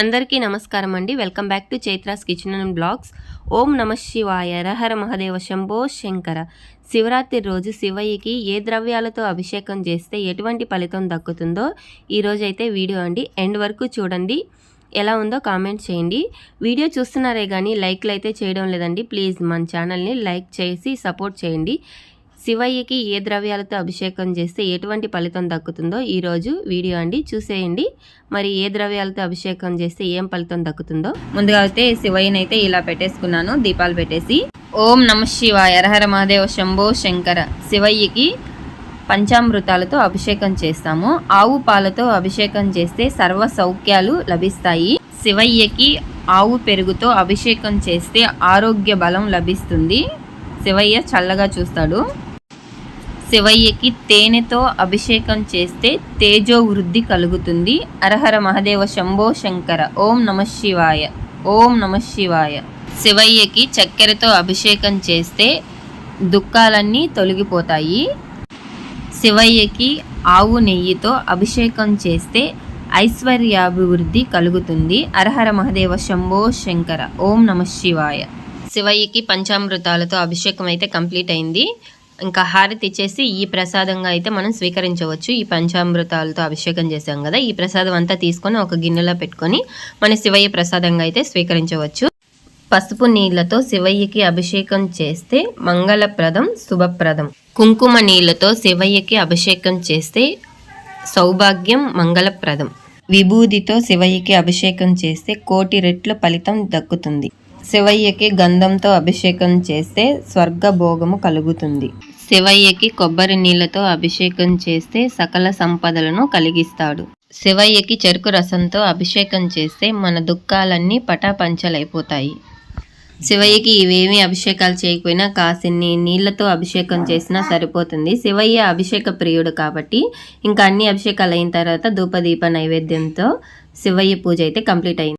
అందరికీ నమస్కారం అండి. Welcome back to Chaitra's kitchen and blogs. ఓం నమ శివాయ. రహర మహదేవ శంభో శంకర. శివరాత్రి రోజు శివయ్యకి ఏ ద్రవ్యాలతో అభిషేకం చేస్తే ఎటువంటి ఫలితం దక్కుతుందో ఈరోజు అయితే వీడియో అండి. ఎండ్ వరకు చూడండి. ఎలా ఉందో కామెంట్ చేయండి. వీడియో చూస్తున్నారే కానీ లైక్లు అయితే చేయడం లేదండి. ప్లీజ్ మన ఛానల్ని లైక్ చేసి సపోర్ట్ చేయండి. శివయ్యకి ఏ ద్రవ్యాలతో అభిషేకం చేస్తే ఎటువంటి ఫలితం దక్కుతుందో ఈరోజు వీడియో అండి. చూసేయండి. మరి ఏ ద్రవ్యాలతో అభిషేకం చేస్తే ఏం ఫలితం దక్కుతుందో. ముందుగా అయితే శివయ్యని అయితే ఇలా పెట్టేసుకున్నాను. దీపాలు పెట్టేసి ఓం నమ శివాయ. హరహర మహాదేవ శంభో శంకర. శివయ్యకి పంచామృతాలతో అభిషేకం చేస్తాము. ఆవు పాలతో అభిషేకం చేస్తే సర్వ సౌఖ్యాలు లభిస్తాయి. శివయ్యకి ఆవు పెరుగుతో అభిషేకం చేస్తే ఆరోగ్య బలం లభిస్తుంది. శివయ్య చల్లగా చూస్తాడు. శివయ్యకి తేనెతో అభిషేకం చేస్తే తేజో వృద్ధి కలుగుతుంది. అరహర మహదేవ శంభో శంకర. ఓం నమ శివాయ. ఓం నమ శివాయ. శివయ్యకి చక్కెరతో అభిషేకం చేస్తే దుఃఖాలన్నీ తొలగిపోతాయి. శివయ్యకి ఆవు నెయ్యితో అభిషేకం చేస్తే ఐశ్వర్యాభివృద్ధి కలుగుతుంది. అరహర మహదేవ శంభో శంకర. ఓం నమ శివాయ. శివయ్యకి పంచామృతాలతో అభిషేకం అయితే కంప్లీట్ అయింది. ఇంకా హారతి ఇచ్చేసి ఈ ప్రసాదంగా అయితే మనం స్వీకరించవచ్చు. ఈ పంచామృతాలతో అభిషేకం చేసాం కదా ఈ ప్రసాదం అంతా తీసుకొని ఒక గిన్నెలో పెట్టుకొని మన శివయ్య ప్రసాదంగా అయితే స్వీకరించవచ్చు. పసుపు నీళ్ళతో శివయ్యకి అభిషేకం చేస్తే మంగళప్రదం శుభప్రదం. కుంకుమ నీళ్ళతో శివయ్యకి అభిషేకం చేస్తే సౌభాగ్యం మంగళప్రదం. విభూదితో శివయ్యకి అభిషేకం చేస్తే కోటి రెట్ల ఫలితం దక్కుతుంది. శివయ్యకి గంధంతో అభిషేకం చేస్తే స్వర్గ భోగము కలుగుతుంది. శివయ్యకి కొబ్బరి నీళ్ళతో అభిషేకం చేస్తే సకల సంపదలను కలిగిస్తాడు. శివయ్యకి చెరుకు రసంతో అభిషేకం చేస్తే మన దుఃఖాలన్నీ పటాపంచలైపోతాయి. శివయ్యకి ఇవేమి అభిషేకాలు చేయకపోయినా కాసిన్ని నీళ్ళతో అభిషేకం చేసినా సరిపోతుంది. శివయ్య అభిషేక ప్రియుడు కాబట్టి ఇంకా అన్ని అభిషేకాలు అయిన తర్వాత ధూపదీప నైవేద్యంతో శివయ్య పూజ అయితే కంప్లీట్ అయింది.